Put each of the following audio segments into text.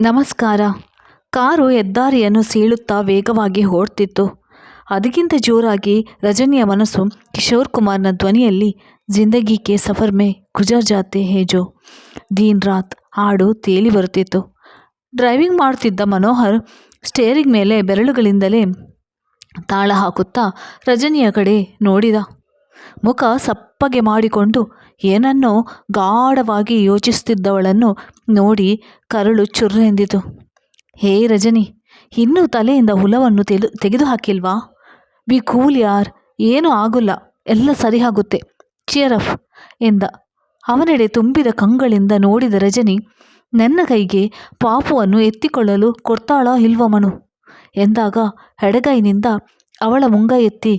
ನಮಸ್ಕಾರ. ಕಾರು ಹೆದ್ದಾರಿಯನ್ನು ಸೀಳುತ್ತಾ ವೇಗವಾಗಿ ಓಡ್ತಿತ್ತು. ಅದಕ್ಕಿಂತ ಜೋರಾಗಿ ರಜನಿಯ ಮನಸ್ಸು ಕಿಶೋರ್ ಕುಮಾರ್ನ ಧ್ವನಿಯಲ್ಲಿ, ಜಿಂದಗಿ ಕೆ ಸಫರ್ ಮೇ ಗುಜರ್ ಜಾತೆ ಹೇಜೋ ದೀನ್ ರಾತ್ ಹಾಡು ತೇಲಿ ಬರುತ್ತಿತ್ತು. ಡ್ರೈವಿಂಗ್ ಮಾಡುತ್ತಿದ್ದ ಮನೋಹರ್ ಸ್ಟೇರಿಂಗ್ ಮೇಲೆ ಬೆರಳುಗಳಿಂದಲೇ ತಾಳ ಹಾಕುತ್ತಾ ರಜನಿಯ ಕಡೆ ನೋಡಿದ. ಮುಖ ಸಪ್ಪಗೆ ಮಾಡಿಕೊಂಡು ಏನನ್ನೋ ಗಾಢವಾಗಿ ಯೋಚಿಸುತ್ತಿದ್ದವಳನ್ನು ನೋಡಿ ಕರಳು ಚುರ್ರೆಂದಿತು. ಹೇ ರಜನಿ, ಇನ್ನೂ ತಲೆಯಿಂದ ಹುಲವನ್ನು ತೆಲು ತೆಗೆದುಹಾಕಿಲ್ವಾ? ಬಿ ಕೂಲ್ ಯಾರ್, ಏನೂ ಆಗೋಲ್ಲ, ಎಲ್ಲ ಸರಿಯಾಗುತ್ತೆ ಚಿಯರಫ್ ಎಂದ. ಅವನೆಡೆ ತುಂಬಿದ ಕಂಗಳಿಂದ ನೋಡಿದ ರಜನಿ, ನನ್ನ ಕೈಗೆ ಪಾಪುವನ್ನು ಎತ್ತಿಕೊಳ್ಳಲು ಕೊಡ್ತಾಳಾ ಇಲ್ವಮನು ಎಂದಾಗ ಎಡಗೈನಿಂದ ಅವಳ ಮುಂಗೈ ಎತ್ತಿ,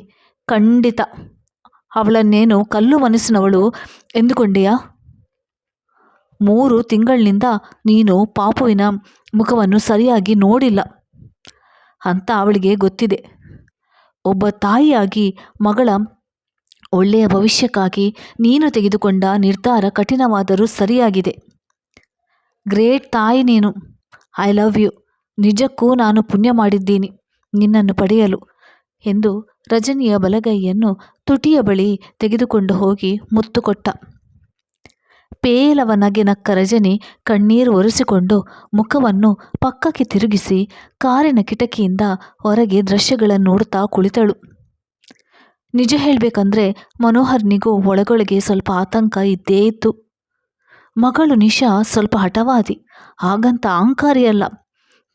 ಖಂಡಿತ. ಅವಳನ್ನೇನು ಕಲ್ಲು ಮನಸ್ಸಿನವಳು ಎಂದುಕೊಂಡೆಯಾ? ಮೂರು ತಿಂಗಳಿನಿಂದ ನೀನು ಪಾಪುವಿನ ಮುಖವನ್ನು ಸರಿಯಾಗಿ ನೋಡಿಲ್ಲ. ಅಂತ ಅವಳಿಗೆ ಗೊತ್ತಿದೆ. ಒಬ್ಬ ತಾಯಿಯಾಗಿ ಮಗಳ ಒಳ್ಳೆಯ ಭವಿಷ್ಯಕ್ಕಾಗಿ ನೀನು ತೆಗೆದುಕೊಂಡ ನಿರ್ಧಾರ ಕಠಿಣವಾದರೂ ಸರಿಯಾಗಿದೆ. ಗ್ರೇಟ್ ತಾಯಿ ನೀನು. I love you. ನಿಜಕ್ಕೂ ನಾನು ಪುಣ್ಯ ಮಾಡಿದ್ದೀನಿ. ನಿನ್ನನ್ನು ಪಡೆಯಲು. ಎಂದು ರಜನಿಯ ಬಲಗೈಯನ್ನು ತುಟಿಯ ಬಳಿ ತೆಗೆದುಕೊಂಡು ಹೋಗಿ ಮುತ್ತು ಕೊಟ್ಟ ಪೇಲವನಗೆ ನಕ್ಕ ರಜನಿ ಕಣ್ಣೀರು ಒರೆಸಿಕೊಂಡು ಮುಖವನ್ನು ಪಕ್ಕಕ್ಕೆ ತಿರುಗಿಸಿ ಕಾರಿನ ಕಿಟಕಿಯಿಂದ ಹೊರಗೆ ದೃಶ್ಯಗಳನ್ನು ನೋಡ್ತಾ ಕುಳಿತಳು. ನಿಜ ಹೇಳಬೇಕಂದ್ರೆ ಮನೋಹರ್ನಿಗೂ ಒಳಗೊಳಗೆ ಸ್ವಲ್ಪ ಆತಂಕ ಇದ್ದೇ ಇತ್ತು. ಮಗಳು ನಿಶಾ ಸ್ವಲ್ಪ ಹಠವಾದಿ, ಹಾಗಂತ ಅಹಂಕಾರಿಯಲ್ಲ.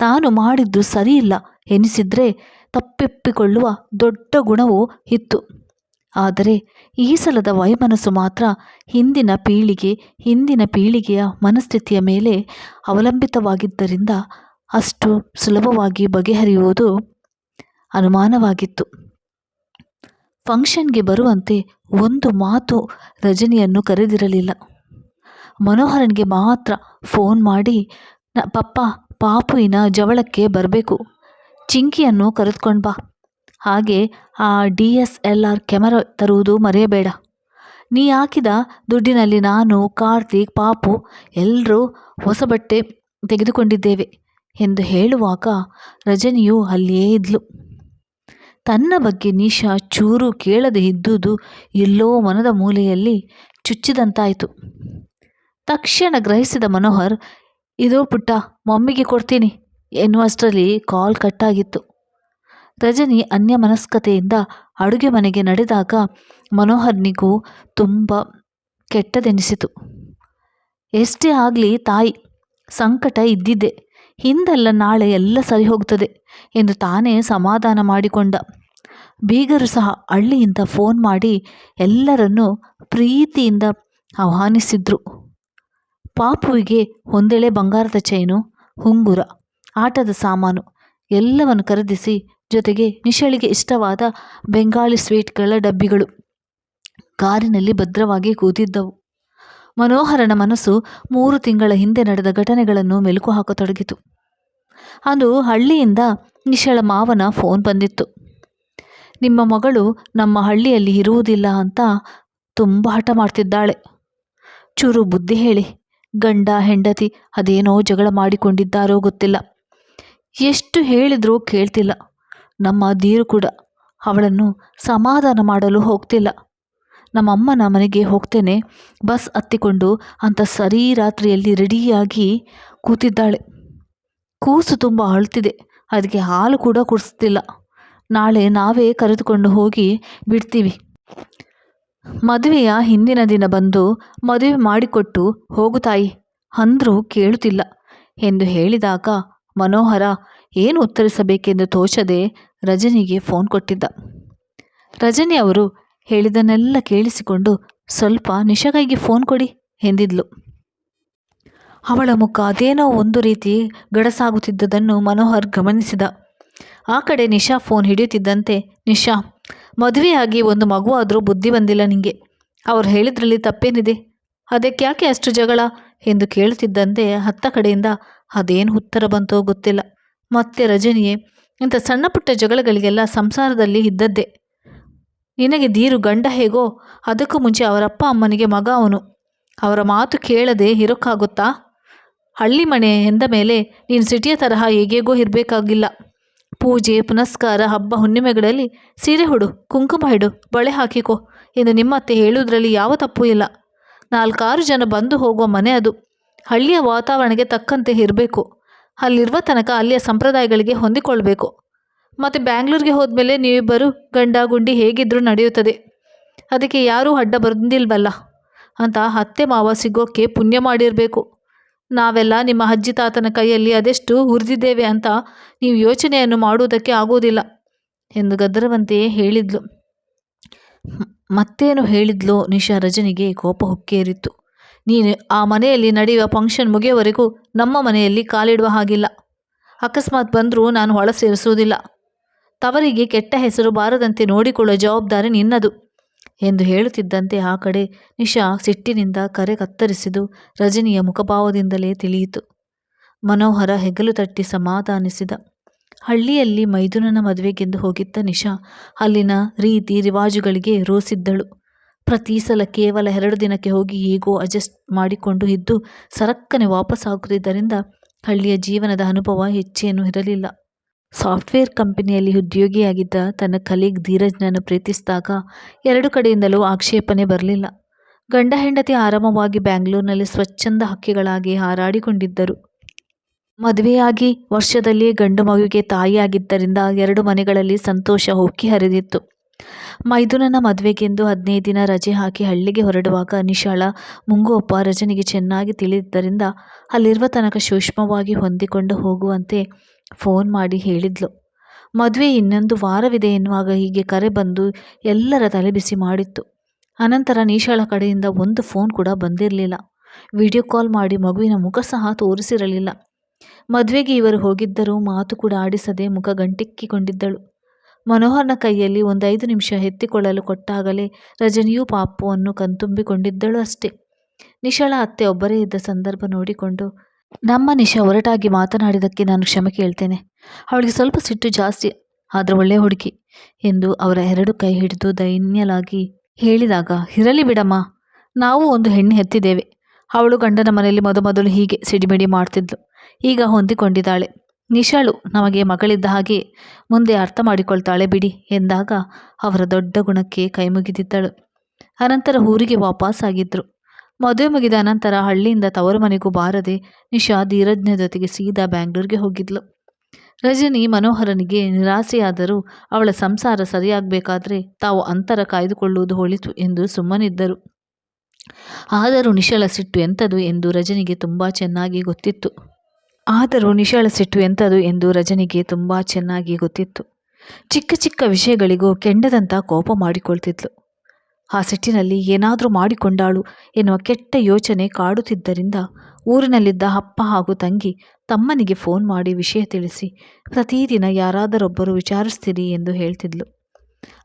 ತಾನು ಮಾಡಿದ್ದು ಸರಿಯಿಲ್ಲ ಎನಿಸಿದ್ರೆ ತಪ್ಪಿಪ್ಪಿಕೊಳ್ಳುವ ದೊಡ್ಡ ಗುಣವೂ ಇತ್ತು. ಆದರೆ ಈ ಸಲದ ವೈಮನಸ್ಸು ಮಾತ್ರ ಹಿಂದಿನ ಪೀಳಿಗೆ, ಹಿಂದಿನ ಪೀಳಿಗೆಯ ಮನಸ್ಥಿತಿಯ ಮೇಲೆ ಅವಲಂಬಿತವಾಗಿದ್ದರಿಂದ ಅಷ್ಟು ಸುಲಭವಾಗಿ ಬಗೆಹರಿಯುವುದು ಅನುಮಾನವಾಗಿತ್ತು. ಫಂಕ್ಷನ್ಗೆ ಬರುವಂತೆ ಒಂದು ಮಾತು ರಜನಿಯನ್ನು ಕರೆದಿರಲಿಲ್ಲ. ಮನೋಹರನಿಗೆ ಮಾತ್ರ ಫೋನ್ ಮಾಡಿ ಪಪ್ಪ ಪಾಪುವಿನ ಜವಳಕ್ಕೆ ಬರಬೇಕು. ಚಿಂಕಿಯನ್ನು ಕರೆದುಕೊಂಡು ಬಾ. ಹಾಗೆ ಆ D S L R camera ತರುವುದು ಮರೆಯಬೇಡ. ನೀ ಹಾಕಿದ ದುಡ್ಡಿನಲ್ಲಿ ನಾನು, ಕಾರ್ತಿಕ್, ಪಾಪು ಎಲ್ಲರೂ ಹೊಸ ಬಟ್ಟೆ ತೆಗೆದುಕೊಂಡಿದ್ದೇವೆ ಎಂದು ಹೇಳುವಾಗ ರಜನಿಯು ಅಲ್ಲಿಯೇ ಇದ್ಲು. ತನ್ನ ಬಗ್ಗೆ ನಿಶಾ ಚೂರು ಕೇಳದೆ ಇದ್ದುದು ಎಲ್ಲೋ ಮನದ ಮೂಲೆಯಲ್ಲಿ ಚುಚ್ಚಿದಂತಾಯಿತು. ತಕ್ಷಣ ಗ್ರಹಿಸಿದ ಮನೋಹರ್ ಇದೋ ಪುಟ್ಟ, ಮಮ್ಮಿಗೆ ಕೊಡ್ತೀನಿ. ಎನ್ನುವಷ್ಟರಲ್ಲಿ ಕಾಲ್ ಕಟ್ಟಾಗಿತ್ತು. ರಜನಿ ಅನ್ಯಮನಸ್ಕತೆಯಿಂದ ಅಡುಗೆ ಮನೆಗೆ ನಡೆದಾಗ ಮನೋಹರ್ನಿಗೂ ತುಂಬ ಕೆಟ್ಟದೆನಿಸಿತು. ಎಷ್ಟೇ ಆಗಲಿ ತಾಯಿ, ಸಂಕಟ ಇದ್ದಿದ್ದೆ ಹಿಂದೆಲ್ಲ ನಾಳೆ ಎಲ್ಲ ಸರಿ ಹೋಗ್ತದೆ ಎಂದು ತಾನೇ ಸಮಾಧಾನ ಮಾಡಿಕೊಂಡ. ಬೀಗರು ಸಹ ಹಳ್ಳಿಯಿಂದ ಫೋನ್ ಮಾಡಿ ಎಲ್ಲರನ್ನೂ ಪ್ರೀತಿಯಿಂದ ಆಹ್ವಾನಿಸಿದ್ರು. ಪಾಪುವಿಗೆ ಒಂದೆಳೆ ಬಂಗಾರದ ಚೈನು ಉಂಗುರ ಆಟದ ಸಾಮಾನು ಎಲ್ಲವನ್ನು ಖರೀದಿಸಿ ಜೊತೆಗೆ ನಿಶಳಿಗೆ ಇಷ್ಟವಾದ ಬೆಂಗಾಳಿ ಸ್ವೀಟ್ಗಳ ಡಬ್ಬಿಗಳು ಕಾರಿನಲ್ಲಿ ಭದ್ರವಾಗಿ ಕೂತಿದ್ದವು. ಮನೋಹರನ ಮನಸ್ಸು ಮೂರು ತಿಂಗಳ ಹಿಂದೆ ನಡೆದ ಘಟನೆಗಳನ್ನು ಮೆಲುಕು ಹಾಕತೊಡಗಿತು. ಅಂದು ಹಳ್ಳಿಯಿಂದ ನಿಶಳ ಮಾವನ ಫೋನ್ ಬಂದಿತ್ತು. ನಿಮ್ಮ ಮಗಳು ನಮ್ಮ ಹಳ್ಳಿಯಲ್ಲಿ ಇರುವುದಿಲ್ಲ ಅಂತ ತುಂಬ ಹಠ ಮಾಡ್ತಿದ್ದಾಳೆ. ಚೂರು ಬುದ್ಧಿ ಹೇಳಿ. ಗಂಡ, ಹೆಂಡತಿ ಅದೇನೋ ಜಗಳ ಮಾಡಿಕೊಂಡಿದ್ದಾರೋ ಗೊತ್ತಿಲ್ಲ. ಎಷ್ಟು ಹೇಳಿದರೂ ಕೇಳ್ತಿಲ್ಲ. ನಮ್ಮ ದೀರು ಕೂಡ ಅವಳನ್ನು ಸಮಾಧಾನ ಮಾಡಲು ಹೋಗ್ತಿಲ್ಲ. ನಮ್ಮಮ್ಮನ ಮನೆಗೆ ಹೋಗ್ತೇನೆ. ಬಸ್ ಹತ್ತಿಕೊಂಡು ಅಂತ ಸರಿ ರಾತ್ರಿಯಲ್ಲಿ ರೆಡಿಯಾಗಿ ಕೂತಿದ್ದಾಳೆ. ಕೂಸು ತುಂಬ ಅಳ್ತಿದೆ. ಅದಕ್ಕೆ ಹಾಲು ಕೂಡ ಕುಡಿಸ್ತಿಲ್ಲ. ನಾಳೆ ನಾವೇ ಕರೆದುಕೊಂಡು ಹೋಗಿ ಬಿಡ್ತೀವಿ. ಮದುವೆಯ ಹಿಂದಿನ ದಿನ ಬಂದು ಮದುವೆ ಮಾಡಿಕೊಟ್ಟು ಹೋಗು ತಾಯಿ, ಅಂದ್ರೂ ಕೇಳುತ್ತಿಲ್ಲ ಎಂದು ಹೇಳಿದಾಗ ಮನೋಹರ ಏನು ಉತ್ತರಿಸಬೇಕೆಂದು ತೋಚದೆ ರಜನಿಗೆ ಫೋನ್ ಕೊಟ್ಟಿದ್ದ. ರಜನಿ ಅವರು ಹೇಳಿದನ್ನೆಲ್ಲ ಕೇಳಿಸಿಕೊಂಡು ಸ್ವಲ್ಪ ನಿಶಗೈಗೆ ಫೋನ್ ಕೊಡಿ ಎಂದಿದ್ಲು. ಅವಳ ಮುಖ ಅದೇನೋ ಒಂದು ರೀತಿ ಗಡಸಾಗುತ್ತಿದ್ದುದನ್ನು ಮನೋಹರ್ ಗಮನಿಸಿದ. ಆ ಕಡೆ ನಿಶಾ ಫೋನ್ ಹಿಡಿಯುತ್ತಿದ್ದಂತೆ, ನಿಶಾ ಮದುವೆಯಾಗಿ ಒಂದು ಮಗುವಾದರೂ ಬುದ್ಧಿ ಬಂದಿಲ್ಲ ನಿಂಗೆ. ಅವ್ರು ಹೇಳಿದ್ರಲ್ಲಿ ತಪ್ಪೇನಿದೆ? ಅದಕ್ಕೆ ಯಾಕೆ ಅಷ್ಟು ಜಗಳ? ಎಂದು ಕೇಳುತ್ತಿದ್ದಂತೆ ಹತ್ತ ಕಡೆಯಿಂದ ಅದೇನು ಉತ್ತರ ಬಂತೋ ಗೊತ್ತಿಲ್ಲ. ಮತ್ತೆ ರಜನಿಯೇ, ಇಂಥ ಸಣ್ಣ ಪುಟ್ಟ ಜಗಳಗಳಿಗೆಲ್ಲ ಸಂಸಾರದಲ್ಲಿ ಇದ್ದದ್ದೇ. ನಿನಗೆ ದೀರು ಗಂಡ ಹೇಗೋ ಅದಕ್ಕೂ ಮುಂಚೆ ಅವರಪ್ಪ ಅಮ್ಮನಿಗೆ ಮಗ ಅವನು. ಅವರ ಮಾತು ಕೇಳದೆ ಇರೋಕ್ಕಾಗುತ್ತಾ? ಹಳ್ಳಿ ಮನೆ ಎಂದ ಮೇಲೆ ನೀನು ಸಿಟಿಯ ತರಹ ಹೇಗೇಗೋ ಇರಬೇಕಾಗಿಲ್ಲ. ಪೂಜೆ, ಪುನಸ್ಕಾರ, ಹಬ್ಬ, ಹುಣ್ಣಿಮೆಗಳಲ್ಲಿ ಸೀರೆ ಹುಡು ಕುಂಕುಮ ಹಿಡು ಬಳೆ ಹಾಕಿಕೋ ಎಂದು ನಿಮ್ಮತ್ತೆ ಹೇಳುವುದರಲ್ಲಿ ಯಾವ ತಪ್ಪು ಇಲ್ಲ. ನಾಲ್ಕಾರು ಜನ ಬಂದು ಹೋಗುವ ಮನೆ ಅದು. ಹಳ್ಳಿಯ ವಾತಾವರಣಕ್ಕೆ ತಕ್ಕಂತೆ ಇರಬೇಕು. ಅಲ್ಲಿರುವ ತನಕ ಅಲ್ಲಿಯ ಸಂಪ್ರದಾಯಗಳಿಗೆ ಹೊಂದಿಕೊಳ್ಬೇಕು. ಮತ್ತು ಬ್ಯಾಂಗ್ಳೂರಿಗೆ ಹೋದ್ಮೇಲೆ ನೀವಿಬ್ಬರು ಗಂಡ, ಗುಂಡಿ ಹೇಗಿದ್ದರೂ ನಡೆಯುತ್ತದೆ. ಅದಕ್ಕೆ ಯಾರೂ ಅಡ್ಡ ಬಂದಿಲ್ವಲ್ಲ? ಅಂತ ಅತ್ತೆ ಮಾವ ಸಿಗೋಕ್ಕೆ ಪುಣ್ಯ ಮಾಡಿರಬೇಕು. ನಾವೆಲ್ಲ ನಿಮ್ಮ ಅಜ್ಜಿ ತಾತನ ಕೈಯಲ್ಲಿ ಅದೆಷ್ಟು ಹುರಿದಿದ್ದೇವೆ ಅಂತ ನೀವು ಯೋಚನೆಯನ್ನು ಮಾಡುವುದಕ್ಕೆ ಆಗುವುದಿಲ್ಲ ಎಂದು ಗದ್ದರವಂತೆಯೇ ಹೇಳಿದ್ಲು. ಮತ್ತೇನು ಹೇಳಿದ್ಲೋ? ನಿಶಾ ರಜನಿಗೆ ಕೋಪ ಹುಕ್ಕೇರಿತ್ತು. ನೀನು ಆ ಮನೆಯಲ್ಲಿ ನಡೆಯುವ ಫಂಕ್ಷನ್ ಮುಗಿಯುವವರೆಗೂ ನಮ್ಮ ಮನೆಯಲ್ಲಿ ಕಾಲಿಡುವ ಹಾಗಿಲ್ಲ. ಅಕಸ್ಮಾತ್ ಬಂದರೂ ನಾನು ಒಳ ಸೇರಿಸುವುದಿಲ್ಲ. ತವರಿಗೆ ಕೆಟ್ಟ ಹೆಸರು ಬಾರದಂತೆ ನೋಡಿಕೊಳ್ಳುವ ಜವಾಬ್ದಾರಿ ನಿನ್ನದು. ಎಂದು ಹೇಳುತ್ತಿದ್ದಂತೆ ಆ ಕಡೆ ನಿಶಾ ಸಿಟ್ಟಿನಿಂದ ಕರೆ ಕತ್ತರಿಸಿದು ರಜನಿಯ ಮುಖಭಾವದಿಂದಲೇ ತಿಳಿಯಿತು. ಮನೋಹರ ಹೆಗಲು ತಟ್ಟಿ ಸಮಾಧಾನಿಸಿದ. ಹಳ್ಳಿಯಲ್ಲಿ ಮೈದುನನ ಮದುವೆಗೆಂದು ಹೋಗಿದ್ದ ನಿಶಾ ಅಲ್ಲಿನ ರೀತಿ ರಿವಾಜುಗಳಿಗೆ ರೋಸಿದ್ದಳು. ಪ್ರತಿ ಸಲ ಕೇವಲ ಎರಡು ದಿನಕ್ಕೆ ಹೋಗಿ ಹೇಗೋ ಅಡ್ಜಸ್ಟ್ ಮಾಡಿಕೊಂಡು ಇದ್ದು ಸರಕ್ಕನೆ ವಾಪಸ್ಸಾಗುತ್ತಿದ್ದರಿಂದ ಹಳ್ಳಿಯ ಜೀವನದ ಅನುಭವ ಹೆಚ್ಚೇನೂ ಇರಲಿಲ್ಲ. ಸಾಫ್ಟ್ವೇರ್ ಕಂಪನಿಯಲ್ಲಿ ಉದ್ಯೋಗಿಯಾಗಿದ್ದ ತನ್ನ ಕಲೀಗ್ ಧೀರಜ್ನನ್ನು ಪ್ರೀತಿಸಿದಾಗ ಎರಡು ಕಡೆಯಿಂದಲೂ ಆಕ್ಷೇಪಣೆ ಬರಲಿಲ್ಲ. ಗಂಡ ಹೆಂಡತಿ ಆರಾಮವಾಗಿ ಬ್ಯಾಂಗ್ಳೂರಿನಲ್ಲಿ ಸ್ವಚ್ಛಂದ ಹಕ್ಕಿಗಳಾಗಿ ಹಾರಾಡಿಕೊಂಡಿದ್ದರು. ಮದುವೆಯಾಗಿ ವರ್ಷದಲ್ಲಿಯೇ ಗಂಡು ಮಗುವಿಗೆ ತಾಯಿಯಾಗಿದ್ದರಿಂದ ಎರಡು ಮನೆಗಳಲ್ಲಿ ಸಂತೋಷ ಹೊಕ್ಕಿ ಹರಿದಿತ್ತು. ಮೈದುನನ ಮದುವೆಗೆಂದು ಹದಿನೈದು ದಿನ ರಜೆ ಹಾಕಿ ಹಳ್ಳಿಗೆ ಹೊರಡುವಾಗ ನಿಶಾಳ ಮುಂಗೋಪ ರಜನಿಗೆ ಚೆನ್ನಾಗಿ ತಿಳಿದಿದ್ದರಿಂದ ಅಲ್ಲಿರುವ ತನಕ ಸೂಕ್ಷ್ಮವಾಗಿ ಹೊಂದಿಕೊಂಡು ಹೋಗುವಂತೆ ಫೋನ್ ಮಾಡಿ ಹೇಳಿದ್ಲು. ಮದುವೆ ಇನ್ನೊಂದು ವಾರವಿದೆ ಎನ್ನುವಾಗ ಹೀಗೆ ಕರೆ ಬಂದು ಎಲ್ಲರ ತಲೆಬಿಸಿ ಮಾಡಿತ್ತು. ಅನಂತರ ನೀಶಾಳ ಕಡೆಯಿಂದ ಒಂದು ಫೋನ್ ಕೂಡ ಬಂದಿರಲಿಲ್ಲ. ವಿಡಿಯೋ ಕಾಲ್ ಮಾಡಿ ಮಗುವಿನ ಮುಖ ಸಹ ತೋರಿಸಿರಲಿಲ್ಲ. ಮದುವೆಗೆ ಇವರು ಹೋಗಿದ್ದರೂ ಮಾತು ಕೂಡ ಆಡಿಸದೆ ಮುಖ ಗಂಟಿಕ್ಕಿಕೊಂಡಿದ್ದಳು. ಮನೋಹರನ ಕೈಯಲ್ಲಿ ಒಂದು ಐದು ನಿಮಿಷ ಎತ್ತಿಕೊಳ್ಳಲು ಕೊಟ್ಟಾಗಲೇ ರಜನಿಯೂ ಪಾಪುವನ್ನು ಕಣ್ತುಂಬಿಕೊಂಡಿದ್ದಳು ಅಷ್ಟೇ. ನಿಶಾಳ ಅತ್ತೆ ಒಬ್ಬರೇ ಇದ್ದ ಸಂದರ್ಭ ನೋಡಿಕೊಂಡು ನಮ್ಮ ನಿಶಾ ಒರಟಾಗಿ ಮಾತನಾಡಿದ್ದಕ್ಕೆ ನಾನು ಕ್ಷಮೆ ಕೇಳ್ತೇನೆ. ಅವಳಿಗೆ ಸ್ವಲ್ಪ ಸಿಟ್ಟು ಜಾಸ್ತಿ, ಆದರೆ ಒಳ್ಳೆಯ ಹುಡುಗಿ ಎಂದು ಅವರ ಎರಡು ಕೈ ಹಿಡಿದು ದೈನ್ಯಲಾಗಿ ಹೇಳಿದಾಗ, ಇರಲಿ ಬಿಡಮ್ಮ, ನಾವು ಒಂದು ಹೆಣ್ಣು ಹೆತ್ತಿದ್ದೇವೆ. ಅವಳು ಗಂಡನ ಮನೆಯಲ್ಲಿ ಮೊದಮೊದಲು ಹೀಗೆ ಸಿಡಿಮಿಡಿ ಮಾಡ್ತಿದ್ಲು. ಈಗ ಹೊಂದಿಕೊಂಡಿದ್ದಾಳೆ. ನಿಶಾಳು ನಮಗೆ ಮಗಳಿದ್ದ ಹಾಗೆ ಮುಂದೆ ಅರ್ಥ ಮಾಡಿಕೊಳ್ತಾಳೆ ಬಿಡಿ ಎಂದಾಗ ಅವರ ದೊಡ್ಡ ಗುಣಕ್ಕೆ ಕೈಮುಗಿದಿದ್ದಳು. ಅನಂತರ ಊರಿಗೆ ವಾಪಸ್ಸಾಗಿದ್ದರು ಮದುವೆ ಮುಗಿದ ನಂತರ ಹಳ್ಳಿಯಿಂದ ತವರು ಮನೆಗೂ ಬಾರದೆ ನಿಶಾ ಧೀರಜ್ನ ಜೊತೆಗೆ ಸೀದಾ ಬ್ಯಾಂಗ್ಳೂರ್ಗೆ ಹೋಗಿದ್ಲು. ರಜನಿ ಮನೋಹರನಿಗೆ ನಿರಾಸೆಯಾದರೂ ಅವಳ ಸಂಸಾರ ಸರಿಯಾಗಬೇಕಾದ್ರೆ ತಾವು ಅಂತರ ಕಾಯ್ದುಕೊಳ್ಳುವುದು ಹೊಳಿತು ಎಂದು ಸುಮ್ಮನಿದ್ದರು. ಆದರೂ ನಿಶಾಳ ಸಿಟ್ಟು ಎಂಥದು ಎಂದು ರಜನಿಗೆ ತುಂಬ ಚೆನ್ನಾಗಿ ಗೊತ್ತಿತ್ತು. ಆದರೂ ನಿಶಾಳ ಸಿಟ್ಟು ಎಂಥದು ಎಂದು ರಜನಿಗೆ ತುಂಬ ಚೆನ್ನಾಗಿ ಗೊತ್ತಿತ್ತು. ಚಿಕ್ಕ ಚಿಕ್ಕ ವಿಷಯಗಳಿಗೂ ಕೆಂಡದಂತ ಕೋಪ ಮಾಡಿಕೊಳ್ತಿದ್ಲು. ಆ ಸಿಟ್ಟಿನಲ್ಲಿ ಏನಾದರೂ ಮಾಡಿಕೊಂಡಾಳು ಎನ್ನುವ ಕೆಟ್ಟ ಯೋಚನೆ ಕಾಡುತ್ತಿದ್ದರಿಂದ ಊರಿನಲ್ಲಿದ್ದ ಅಪ್ಪ ಹಾಗೂ ತಂಗಿ ತಮ್ಮನಿಗೆ ಫೋನ್ ಮಾಡಿ ವಿಷಯ ತಿಳಿಸಿ, ಪ್ರತಿದಿನ ಯಾರಾದರೊಬ್ಬರು ವಿಚಾರಿಸ್ತೀರಿ ಎಂದು ಹೇಳ್ತಿದ್ಲು.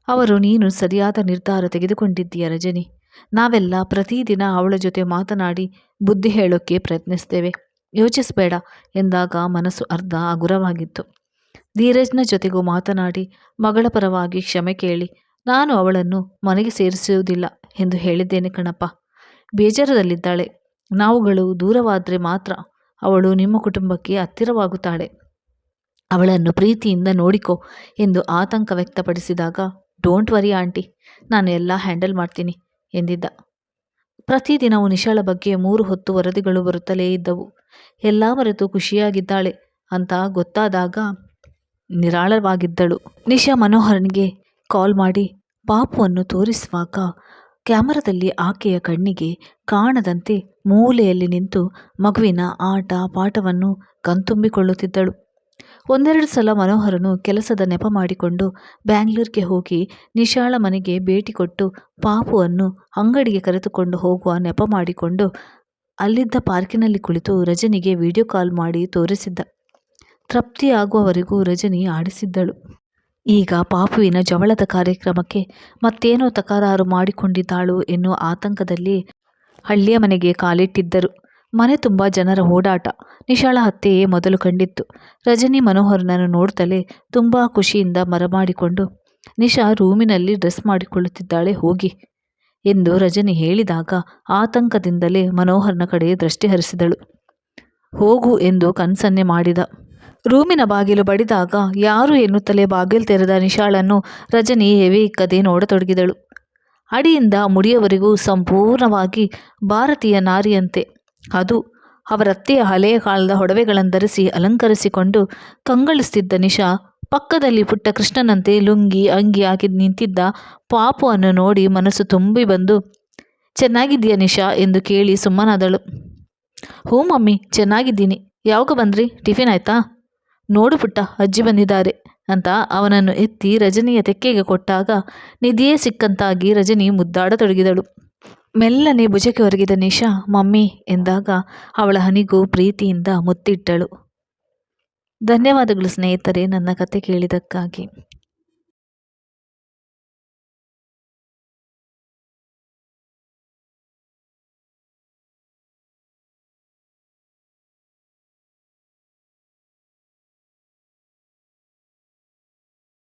ಅವರು, ನೀನು ಸರಿಯಾದ ನಿರ್ಧಾರ ತೆಗೆದುಕೊಂಡಿದ್ದೀಯ ರಜನಿ. ನಾವೆಲ್ಲ ಪ್ರತಿದಿನ ಅವಳ ಜೊತೆ ಮಾತನಾಡಿ ಬುದ್ಧಿ ಹೇಳೋಕ್ಕೆ ಪ್ರಯತ್ನಿಸ್ತೇವೆ. ಯೋಚಿಸಬೇಡ ಎಂದಾಗ ಮನಸ್ಸು ಅರ್ಧ ಹಗುರವಾಗಿತ್ತು. ಧೀರಜ್ನ ಜೊತೆಗೂ ಮಾತನಾಡಿ ಮಗಳ ಪರವಾಗಿ ಕ್ಷಮೆ ಕೇಳಿ ನಾನು ಅವಳನ್ನು ಮನೆಗೆ ಸೇರಿಸುವುದಿಲ್ಲ ಎಂದು ಹೇಳಿದ್ದೇನೆ ಕಣಪ್ಪ. ಬೇಜಾರದಲ್ಲಿದ್ದಾಳೆ. ನಾವುಗಳು ದೂರವಾದರೆ ಮಾತ್ರ ಅವಳು ನಿಮ್ಮ ಕುಟುಂಬಕ್ಕೆ ಹತ್ತಿರವಾಗುತ್ತಾಳೆ. ಅವಳನ್ನು ಪ್ರೀತಿಯಿಂದ ನೋಡಿಕೋ ಎಂದು ಆತಂಕ ವ್ಯಕ್ತಪಡಿಸಿದಾಗ ಡೋಂಟ್ ವರಿ ಆಂಟಿ. ನಾನು ಎಲ್ಲ ಹ್ಯಾಂಡಲ್ ಮಾಡ್ತೀನಿ ಎಂದಿದ್ದ. ಪ್ರತಿದಿನವೂ ನಿಶಾಳ ಬಗ್ಗೆ ಮೂರು ಹೊತ್ತು ವರದಿಗಳು ಬರುತ್ತಲೇ ಇದ್ದವು. ಎಲ್ಲ ಮರೆತು ಖುಷಿಯಾಗಿದ್ದಾಳೆ ಅಂತ ಗೊತ್ತಾದಾಗ ನಿರಾಳವಾಗಿದ್ದಳು. ನಿಶಾ ಮನೋಹರನಿಗೆ ಕಾಲ್ ಮಾಡಿ ಪಾಪುವನ್ನು ತೋರಿಸುವಾಗ ಕ್ಯಾಮರಾದಲ್ಲಿ ಆಕೆಯ ಕಣ್ಣಿಗೆ ಕಾಣದಂತೆ ಮೂಲೆಯಲ್ಲಿ ನಿಂತು ಮಗುವಿನ ಆಟ ಪಾಠವನ್ನು ಕಣ್ತುಂಬಿಕೊಳ್ಳುತ್ತಿದ್ದಳು. ಒಂದೆರಡು ಸಲ ಮನೋಹರನು ಕೆಲಸದ ನೆಪ ಮಾಡಿಕೊಂಡು ಬ್ಯಾಂಗ್ಳೂರ್ಗೆ ಹೋಗಿ ನಿಶಾಳ ಮನೆಗೆ ಭೇಟಿ ಕೊಟ್ಟು ಪಾಪುವನ್ನು ಅಂಗಡಿಗೆ ಕರೆದುಕೊಂಡು ಹೋಗುವ ನೆಪ ಮಾಡಿಕೊಂಡು ಅಲ್ಲಿದ್ದ ಪಾರ್ಕಿನಲ್ಲಿ ಕುಳಿತು ರಜನಿಗೆ ವಿಡಿಯೋ ಕಾಲ್ ಮಾಡಿ ತೋರಿಸಿದ್ದ. ತೃಪ್ತಿಯಾಗುವವರೆಗೂ ರಜನಿ ಆಡಿಸಿದ್ದಳು. ಈಗ ಪಾಪುವಿನ ಜವಳದ ಕಾರ್ಯಕ್ರಮಕ್ಕೆ ಮತ್ತೇನೋ ತಕರಾರು ಮಾಡಿಕೊಂಡಿದ್ದಾಳು ಎನ್ನುವ ಆತಂಕದಲ್ಲಿ ಹಳ್ಳಿಯ ಮನೆಗೆ ಕಾಲಿಟ್ಟಿದ್ದರು. ಮನೆ ತುಂಬ ಜನರ ಓಡಾಟ. ನಿಶಾಳ ಹತ್ಯೆಯೇ ಮೊದಲು ಕಂಡಿತ್ತು. ರಜನಿ ಮನೋಹರನನ್ನು ನೋಡ್ತಲೇ ತುಂಬ ಖುಷಿಯಿಂದ ಮರಮಾಡಿಕೊಂಡು, ನಿಶಾ ರೂಮಿನಲ್ಲಿ ಡ್ರೆಸ್ ಮಾಡಿಕೊಳ್ಳುತ್ತಿದ್ದಾಳೆ, ಹೋಗಿ ಎಂದು ರಜನಿ ಹೇಳಿದಾಗ ಆತಂಕದಿಂದಲೇ ಮನೋಹರನ ಕಡೆ ದೃಷ್ಟಿ ಹರಿಸಿದಳು ಹೋಗು ಎಂದು ಕನ್ಸನ್ನೆ ಮಾಡಿದ. ರೂಮಿನ ಬಾಗಿಲು ಬಡಿದಾಗ ಯಾರು ಎನ್ನುತ್ತಲೇ ಬಾಗಿಲು ತೆರೆದ ನಿಶಾಳನ್ನು ರಜನಿ ಹೆವಿ ಇಕ್ಕದೆ ನೋಡತೊಡಗಿದಳು. ಅಡಿಯಿಂದ ಮುಡಿಯವರೆಗೂ ಸಂಪೂರ್ಣವಾಗಿ ಭಾರತೀಯ ನಾರಿಯಂತೆ. ಅದು ಅವರತ್ತೆಯ ಹಳೆಯ ಕಾಲದ ಒಡವೆಗಳನ್ನು ಧರಿಸಿ ಅಲಂಕರಿಸಿಕೊಂಡು ಕಂಗಳಿಸ್ತಿದ್ದ ನಿಶಾ ಪಕ್ಕದಲ್ಲಿ ಪುಟ್ಟ ಕೃಷ್ಣನಂತೆ ಲುಂಗಿ, ಅಂಗಿ ಹಾಕಿ ನಿಂತಿದ್ದ ಪಾಪುವನ್ನು ನೋಡಿ ಮನಸ್ಸು ತುಂಬಿ ಬಂದು, ಚೆನ್ನಾಗಿದ್ದೀಯ ನಿಶಾ? ಎಂದು ಕೇಳಿ ಸುಮ್ಮನಾದಳು. ಹ್ಞೂ ಮಮ್ಮಿ, ಚೆನ್ನಾಗಿದ್ದೀನಿ. ಯಾವಾಗ ಬಂದ್ರಿ? ಟಿಫಿನ್ ಆಯ್ತಾ? ನೋಡು ಪುಟ್ಟ ಅಜ್ಜಿ ಬಂದಿದ್ದಾರೆ ಅಂತ ಅವನನ್ನು ಎತ್ತಿ ರಜನಿಯ ತೆಕ್ಕೆಗೆ ಕೊಟ್ಟಾಗ ನಿಧಿಯೇ ಸಿಕ್ಕಂತಾಗಿ ರಜನಿ ಮುದ್ದಾಡತೊಡಗಿದಳು ಮೆಲ್ಲನೆ ಭುಜಕ್ಕೆ ಒರಗಿದ ನಿಶಾ, ಮಮ್ಮಿ ಎಂದಾಗ ಅವಳ ಹನಿಗೂ ಪ್ರೀತಿಯಿಂದ ಮುತ್ತಿಟ್ಟಳು. ಧನ್ಯವಾದಗಳು ಸ್ನೇಹಿತರೆ, ನನ್ನ ಕತೆ ಕೇಳಿದ್ದಕ್ಕಾಗಿ.